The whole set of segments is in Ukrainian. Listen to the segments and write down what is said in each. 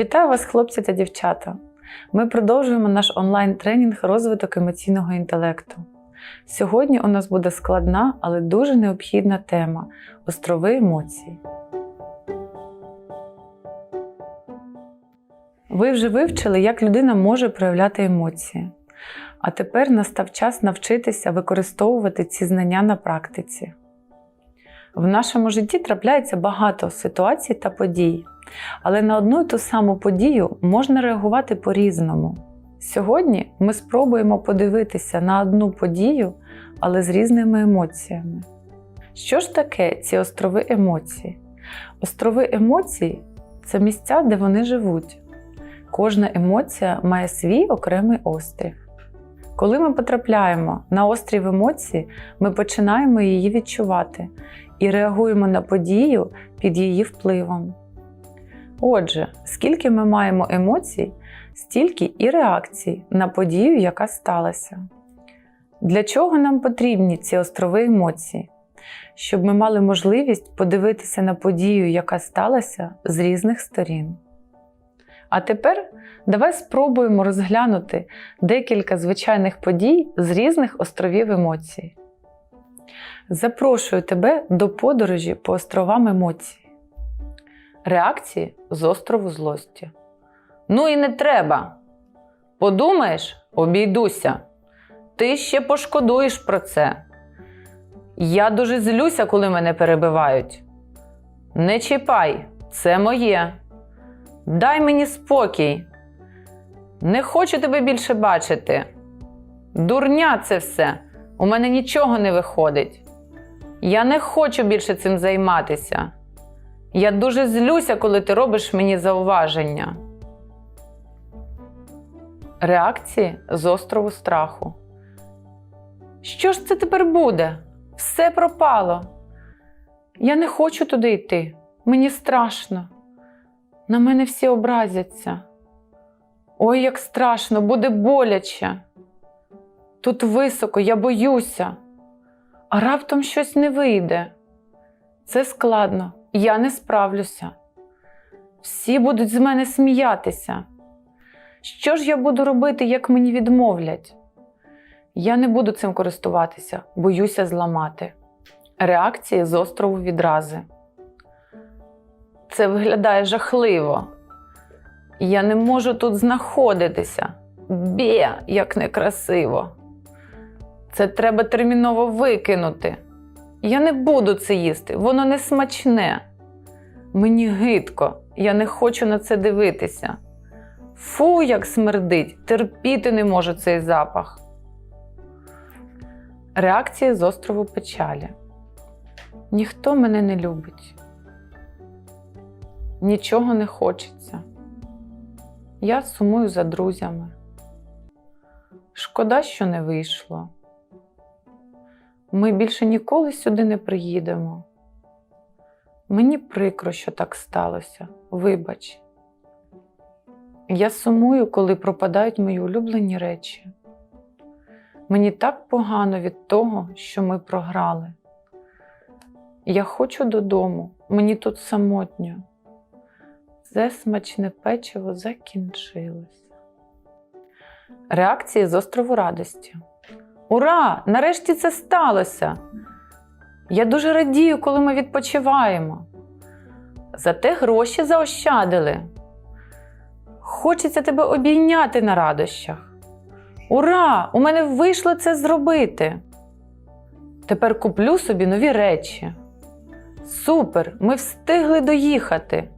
Вітаю вас, хлопці та дівчата! Ми продовжуємо наш онлайн-тренінг розвиток емоційного інтелекту. Сьогодні у нас буде складна, але дуже необхідна тема острови емоцій. Ви вже вивчили, як людина може проявляти емоції. А тепер настав час навчитися використовувати ці знання на практиці. В нашому житті трапляється багато ситуацій та подій, але на одну і ту саму подію можна реагувати по-різному. Сьогодні ми спробуємо подивитися на одну подію, але з різними емоціями. Що ж таке ці острови емоцій? Острови емоцій це місця, де вони живуть. Кожна емоція має свій окремий острів. Коли ми потрапляємо на острів емоцій, ми починаємо її відчувати і реагуємо на подію під її впливом. Отже, скільки ми маємо емоцій, стільки і реакцій на подію, яка сталася. Для чого нам потрібні ці острови емоцій? Щоб ми мали можливість подивитися на подію, яка сталася, з різних сторін. А тепер давай спробуємо розглянути декілька звичайних подій з різних островів емоцій. Запрошую тебе до подорожі по островам емоцій. Реакції з острову злості. Ну і не треба. Подумаєш, обійдуся. Ти ще пошкодуєш про це. Я дуже злюся, коли мене перебивають. Не чіпай, це моє. Дай мені спокій. Не хочу тебе більше бачити. Дурня це все. У мене нічого не виходить. Я не хочу більше цим займатися. Я дуже злюся, коли ти робиш мені зауваження. Реакції з острову страху. Що ж це тепер буде? Все пропало. Я не хочу туди йти. Мені страшно. На мене всі образяться. Ой, як страшно, буде боляче. Тут високо, я боюся, а раптом щось не вийде. Це складно, я не справлюся. Всі будуть з мене сміятися. Що ж я буду робити, як мені відмовлять? Я не буду цим користуватися, боюся зламати. Реакції з острову відрази. Це виглядає жахливо. Я не можу тут знаходитися. Бє, як некрасиво. Це треба терміново викинути. Я не буду це їсти, воно не смачне. Мені гидко, я не хочу на це дивитися. Фу, як смердить, терпіти не можу цей запах. Реакції з острову печалі. Ніхто мене не любить. Нічого не хочеться. Я сумую за друзями. Шкода, що не вийшло. Ми більше ніколи сюди не приїдемо. Мені прикро, що так сталося. Вибач. Я сумую, коли пропадають мої улюблені речі. Мені так погано від того, що ми програли. Я хочу додому, мені тут самотньо. Це смачне печиво закінчилося. Реакції з острову радості. Ура! Нарешті це сталося! Я дуже радію, коли ми відпочиваємо. Зате гроші заощадили. Хочеться тебе обійняти на радощах. Ура! У мене вийшло це зробити. Тепер куплю собі нові речі. Супер! Ми встигли доїхати.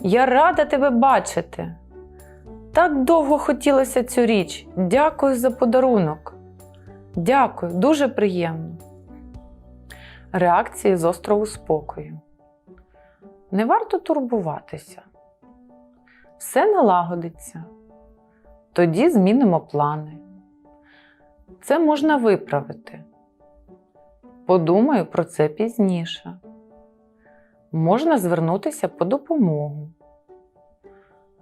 Я рада тебе бачити. Так довго хотілося цю річ. Дякую за подарунок. Дякую, дуже приємно. Реакції з острову спокою. Не варто турбуватися. Все налагодиться. Тоді змінимо плани. Це можна виправити. Подумаю про це пізніше. Можна звернутися по допомогу.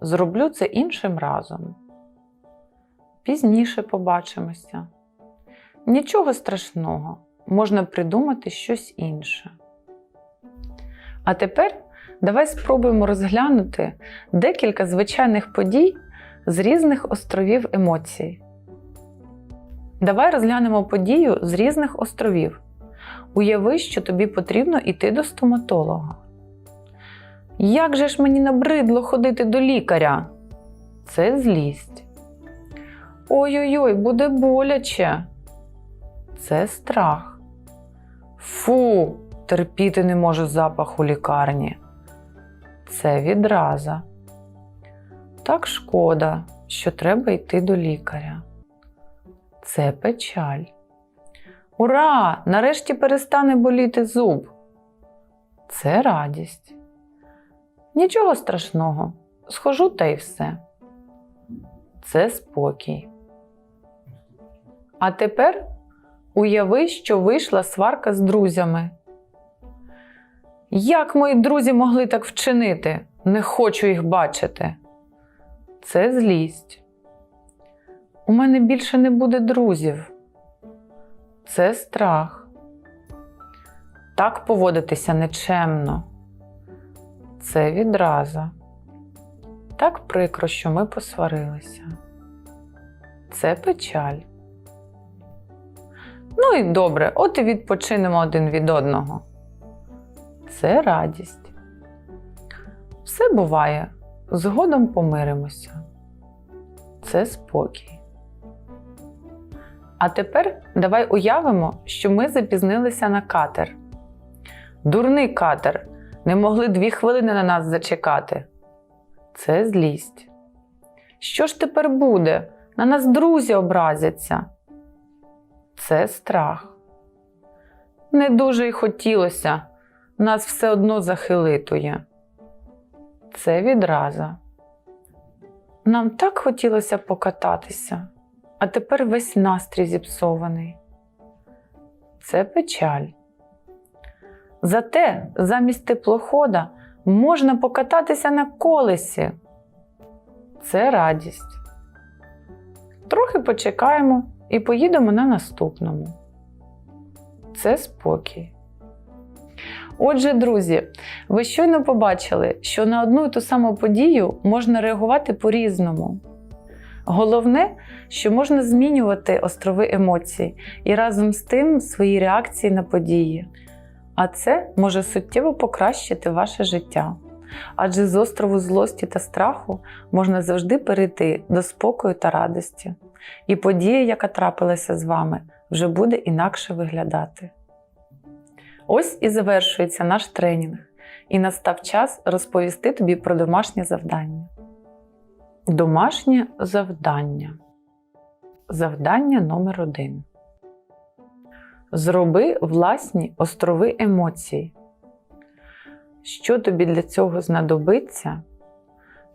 Зроблю це іншим разом. Пізніше побачимося. Нічого страшного, можна придумати щось інше. А тепер давай спробуємо розглянути декілька звичайних подій з різних островів емоцій. Давай розглянемо подію з різних островів. Уяви, що тобі потрібно йти до стоматолога. Як же ж мені набридло ходити до лікаря? Це злість. Ой-ой-ой, буде боляче. Це страх. Фу, терпіти не можу запах у лікарні. Це відраза. Так шкода, що треба йти до лікаря. Це печаль. Ура! Нарешті перестане боліти зуб. Це радість. Нічого страшного. Схожу та й все. Це спокій. А тепер уяви, що вийшла сварка з друзями. Як мої друзі могли так вчинити? Не хочу їх бачити. Це злість. У мене більше не буде друзів. Це страх. Так поводитися нечемно. Це відраза. Так прикро, що ми посварилися. Це печаль. Ну і добре, от і відпочинемо один від одного. Це радість. Все буває, згодом помиримося. Це спокій. А тепер давай уявимо, що ми запізнилися на катер. Дурний катер, не могли дві хвилини на нас зачекати. Це злість. Що ж тепер буде? На нас друзі образяться. Це страх. Не дуже й хотілося, нас все одно захилитує. Це відраза. Нам так хотілося покататися, а тепер весь настрій зіпсований. Це печаль. Зате замість теплохода можна покататися на колесі. Це радість. Трохи почекаємо і поїдемо на наступному. Це спокій. Отже, друзі, ви щойно побачили, що на одну і ту саму подію можна реагувати по-різному. Головне, що можна змінювати острови емоцій і разом з тим свої реакції на події. А це може суттєво покращити ваше життя. Адже з острову злості та страху можна завжди перейти до спокою та радості. І подія, яка трапилася з вами, вже буде інакше виглядати. Ось і завершується наш тренінг, і настав час розповісти тобі про домашнє завдання. Домашнє завдання. Завдання номер 1 Зроби власні острови емоцій. Що тобі для цього знадобиться,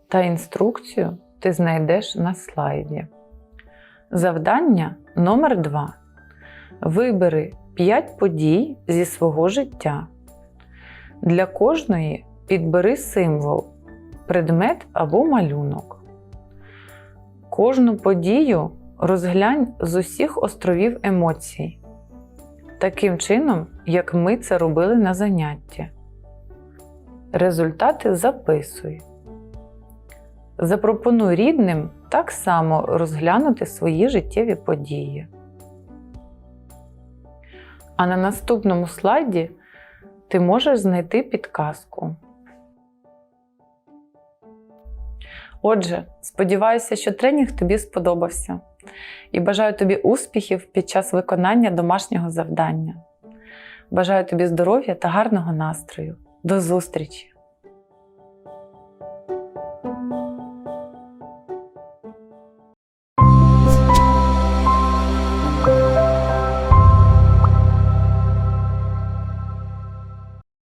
та інструкцію ти знайдеш на слайді. Завдання номер 2 Вибери 5 подій зі свого життя. Для кожної підбери символ, предмет або малюнок. Кожну подію розглянь з усіх островів емоцій, таким чином, як ми це робили на занятті. Результати записуй. Запропонуй рідним так само розглянути свої життєві події. А на наступному слайді ти можеш знайти підказку. Отже, сподіваюся, що тренінг тобі сподобався і бажаю тобі успіхів під час виконання домашнього завдання. Бажаю тобі здоров'я та гарного настрою. До зустрічі!